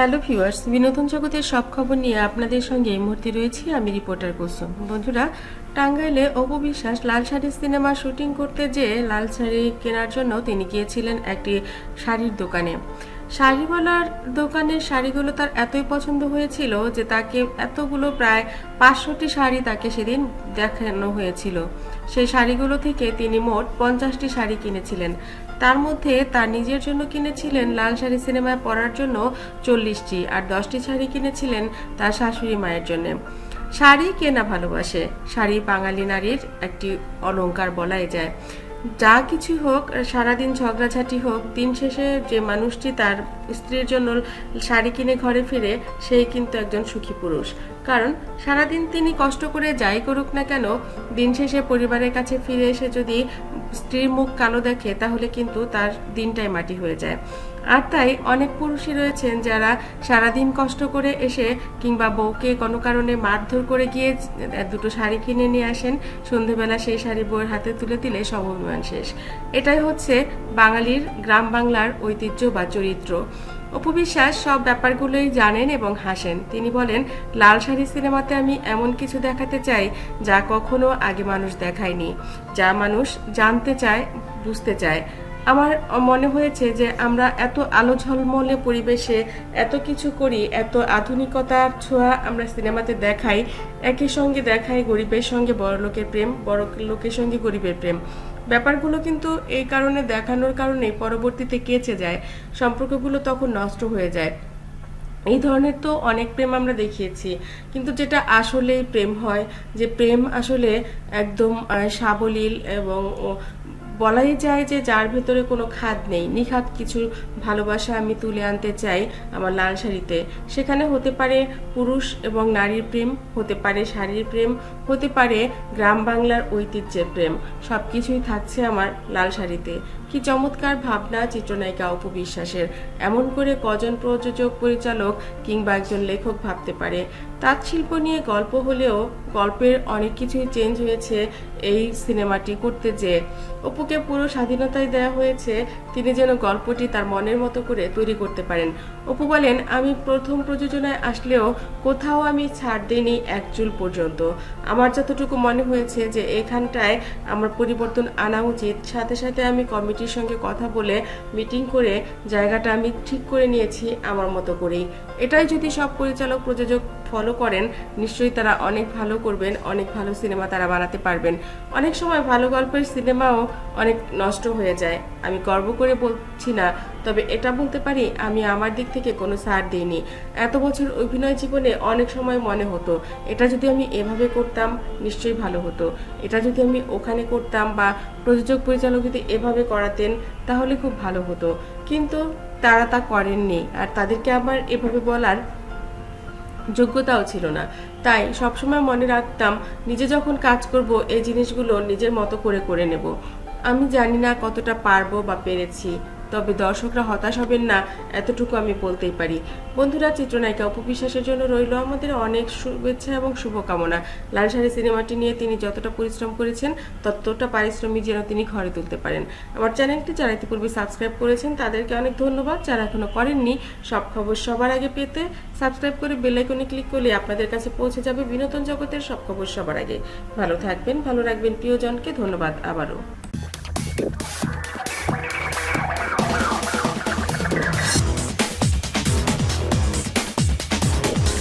Hello viewers, বিনোদন জগতের সব খবর নিয়ে আপনাদের সঙ্গে এই মুহূর্তে রয়েছি আমি রিপোর্টার কুসুম। বন্ধুরা, টাঙ্গাইলে অপবিশ্বাস লাল শাড়ি সিনেমা শুটিং করতে যেয়ে লাল শাড়ি কেনার জন্য তিনি গিয়েছিলেন একটি শাড়ির দোকানে। শাড়িওয়ালার দোকানের শাড়িগুলো তার এতই পছন্দ হয়েছিল যে তাকে এতগুলো প্রায় পাঁচশোটি শাড়ি তাকে সেদিন দেখানো হয়েছিল। সেই শাড়িগুলো থেকে তিনি মোট পঞ্চাশটি শাড়ি কিনেছিলেন। তার মধ্যে তার নিজের জন্য কিনেছিলেন লাল শাড়ি সিনেমায় পরার জন্য চল্লিশটি আর দশটি শাড়ি কিনেছিলেন তার শাশুড়ি মায়ের জন্য। শাড়ি কেনা ভালোবাসে? শাড়ি বাঙালি নারীর একটি অলঙ্কার বলাই যায়। যা কিছু হোক সারাদিন ঝগড়াঝাটি হোক, দিন শেষে যে মানুষটি তার স্ত্রীর জন্য শাড়ি কিনে ঘরে ফিরে, সেই কিন্তু একজন সুখী পুরুষ। কারণ সারাদিন তিনি কষ্ট করে যাই করুক না কেন, দিন শেষে পরিবারের কাছে ফিরে এসে যদি স্ত্রীর মুখ কালো দেখে, তাহলে কিন্তু তার দিনটাই মাটি হয়ে যায়। আর তাই অনেক পুরুষই রয়েছেন যারা সারাদিন কষ্ট করে এসে কিংবা বউকে কোনো কারণে মারধর করে গিয়ে দুটো শাড়ি কিনে নিয়ে আসেন, সন্ধেবেলা সেই শাড়ি বউয়ের হাতে তুলে দিলে সব অভিমান শেষ। এটাই হচ্ছে বাঙালির গ্রাম বাংলার ঐতিহ্য বা চরিত্র। অপবিশ্বাস সব ব্যাপারগুলোই জানেন এবং হাসেন। তিনি বলেন, লাল শাড়ি সিনেমাতে আমি এমন কিছু দেখাতে চাই যা কখনো আগে মানুষ দেখায়নি, যা মানুষ জানতে চায়, বুঝতে চায়। আমার মনে হয়েছে যে আমরা এত আলো ঝলমলে পরিবেশে এত কিছু করি, এত আধুনিকতার ছোঁয়া আমরা সিনেমাতে দেখাই, একই সঙ্গে দেখাই গরিবের সঙ্গে বড় লোকের প্রেম বড় লোকের সঙ্গে গরিবের প্রেম। ব্যাপারগুলো কিন্তু এই কারণে দেখানোর কারণে পরবর্তীতে কেচে যায়, সম্পর্কগুলো তখন নষ্ট হয়ে যায়। এই ধরনের তো অনেক প্রেম আমরা দেখিয়েছি, কিন্তু যেটা আসলেই প্রেম হয়, যে প্রেম আসলে একদম সাবলীল এবং বলাই যায় যে যার ভেতরে কোনো খাদ নেই। নিখাদ কিছু ভালোবাসা আমি তুলে আনতে চাই আমার লাল শাড়িতে। সেখানে হতে পারে পুরুষ এবং নারীর প্রেম, হতে পারে শাড়ির প্রেম, হতে পারে গ্রাম বাংলার ঐতিহ্যের প্রেম। সব কিছুই থাকছে আমার লাল শাড়িতে। কি চমৎকার ভাবনা চিত্রনায়িকা উপবিশ্বাসের এমন করে কজন প্রযোজক, পরিচালক কিংবা একজন লেখক ভাবতে পারে। তাঁত শিল্প নিয়ে গল্প হলেও গল্পের অনেক কিছুই চেঞ্জ হয়েছে এই সিনেমাটি করতে যে অপুকে পুরো স্বাধীনতাই দেওয়া হয়েছে, তিনি যেন গল্পটি তার মনের মতো করে তৈরি করতে পারেন। অপু বলেন, আমি প্রথম প্রযোজনায় আসলেও কোথাও আমি ছাড় দিইনি এক চুল পর্যন্ত। আমার যতটুকু মনে হয়েছে যে এখানটায় আমার পরিবর্তন আনা উচিত, সাথে সাথে আমি কমিটির সঙ্গে কথা বলে মিটিং করে জায়গাটা আমি ঠিক করে নিয়েছি আমার মতো করেই। এটাই যদি সব পরিচালক, প্রযোজক ফলো করেন, নিশ্চয়ই তারা অনেক ভালো করবেন, অনেক ভালো সিনেমা তারা বানাতে পারবেন। অনেক সময় ভালো গল্পের সিনেমাও অনেক নষ্ট হয়ে যায়। আমি গর্ব করে বলছি না, তবে এটা বলতে পারি, আমি আমার দিক থেকে কোনো সার দিইনি। এত বছর অভিনয় জীবনে অনেক সময় মনে হতো, এটা যদি আমি এভাবে করতাম, নিশ্চয়ই ভালো হতো। এটা যদি আমি ওখানে করতাম বা প্রযোজক, পরিচালক যদি এভাবে করাতেন, তাহলে খুব ভালো হতো। কিন্তু তারা তা করেননি, আর তাদেরকে আমার এভাবে বলার যোগ্যতাও ছিল না। তাই সবসময় মনে রাখতাম, নিজে যখন কাজ করব, এই জিনিসগুলো নিজের মতো করে করে নেব। আমি জানি না কতটা পারব বা পেরেছি। তবে দর্শকরা হতাশ হবেন না, এতটুকু আমি বলতেই পারি। বন্ধুরা, চিত্রনায়িকা উপবিশ্বাসের জন্য রইল আমাদের অনেক শুভেচ্ছা এবং শুভকামনা। লাল শাড়ি সিনেমাটি নিয়ে তিনি যতটা পরিশ্রম করেছেন, ততটা পারিশ্রমিক যেন তিনি ঘরে তুলতে পারেন। আমার চ্যানেলটি যারা ইতিপূর্বে সাবস্ক্রাইব করেছেন, তাদেরকে অনেক ধন্যবাদ। যারা এখনও করেননি, সব খবর সবার আগে পেতে সাবস্ক্রাইব করে বেল আইকনে ক্লিক করলে আপনাদের কাছে পৌঁছে যাবে বিনোদন জগতের সব খবর সবার আগে। ভালো থাকবেন, ভালো রাখবেন প্রিয়জনকে। ধন্যবাদ আবারও।